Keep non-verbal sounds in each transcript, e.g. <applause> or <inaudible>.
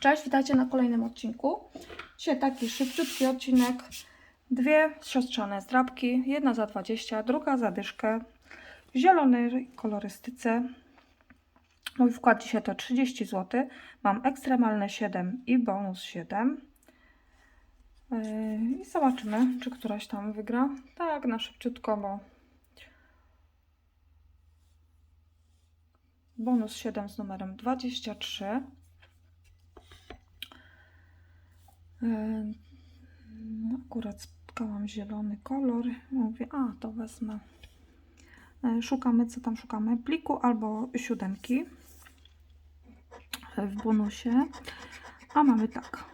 Cześć, witajcie na kolejnym odcinku. Dzisiaj taki szybciutki odcinek. Dwie siostrzane zdrabki, jedna za 20, druga za dyszkę. W zielonej kolorystyce. Mój wkład dzisiaj to 30 zł. Mam ekstremalne 7 i bonus 7. Yy, I zobaczymy, czy któraś tam wygra. Tak, na szybciutko, bo bonus 7 z numerem 23. Yy, Akurat spotkałam zielony kolor. Mówię, a to wezmę. Yy, Szukamy, co tam szukamy? Pliku albo siódemki w bonusie. A mamy tak.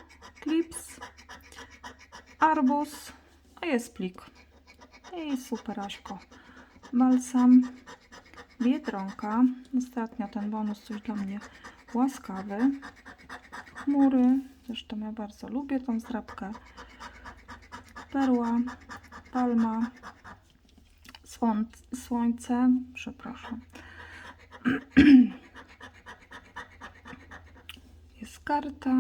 Clips, arbuz, a jest plik. I super Aśko. Balsam, biedronka. Ostatnio ten bonus coś dla mnie łaskawy. Chmury, zresztą ja bardzo lubię tą zdrabkę. Perła, palma, słoń, słońce, przepraszam. <clears throat> Jest karta.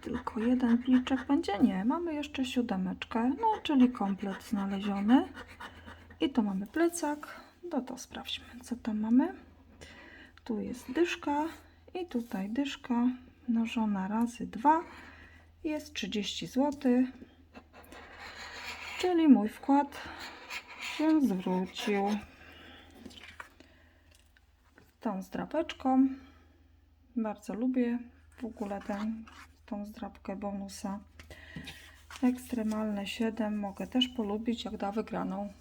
Tylko jeden pliczek będzie? Nie, mamy jeszcze siódemeczkę, no czyli komplet znaleziony. I tu mamy plecak. No to sprawdźmy, co tam mamy. Tu jest dyszka i tutaj dyszka mnożona razy 2 jest 30 zł. Czyli mój wkład się zwrócił. Tą zdrapeczką. Bardzo lubię w ogóle ten, tą zdrapkę bonusa. Ekstremalne 7 mogę też polubić, jak da wygraną.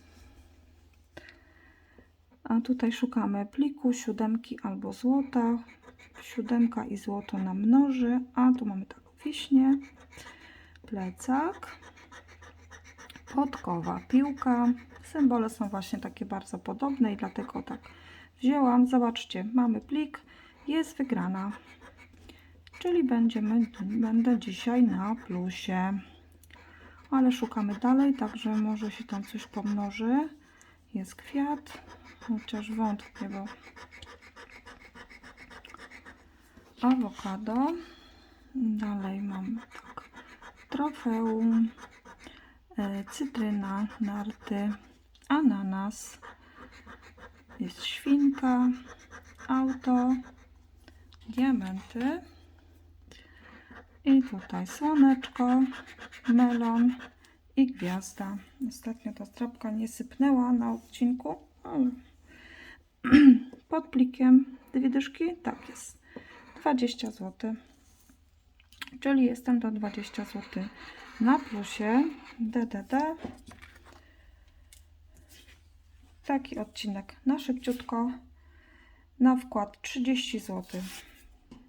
A tutaj szukamy pliku, siódemki albo złota. Siódemka i złoto nam mnoży. A tu mamy tak wiśnie, plecak, podkowa, piłka. Symbole są właśnie takie bardzo podobne i dlatego tak wzięłam. Zobaczcie, mamy plik, jest wygrana. Czyli będziemy, będę dzisiaj na plusie. Ale szukamy dalej, także może się tam coś pomnoży. Jest kwiat, chociaż wątpię, bo awokado. Dalej mam tak, trofeum, e, cytryna, narty, ananas, jest świnka, auto, diamenty i tutaj słoneczko, melon i gwiazda. Ostatnio ta strapka nie sypnęła na odcinku, ale <clears throat> pod plikiem dwie dyszki, tak jest, 20 zł. Czyli jestem do 20 zł na plusie. DDD. Taki odcinek na szybciutko. Na wkład 30 zł.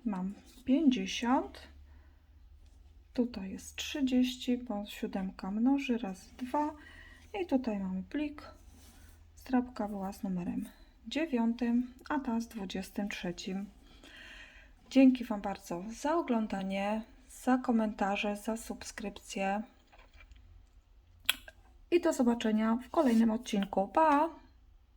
Mam 50. Tutaj jest 30, bo siódemka mnoży raz dwa. I tutaj mamy plik. Strapka była z numerem 9, a ta z 23. Dzięki Wam bardzo za oglądanie, za komentarze, za subskrypcję. I do zobaczenia w kolejnym odcinku. Pa!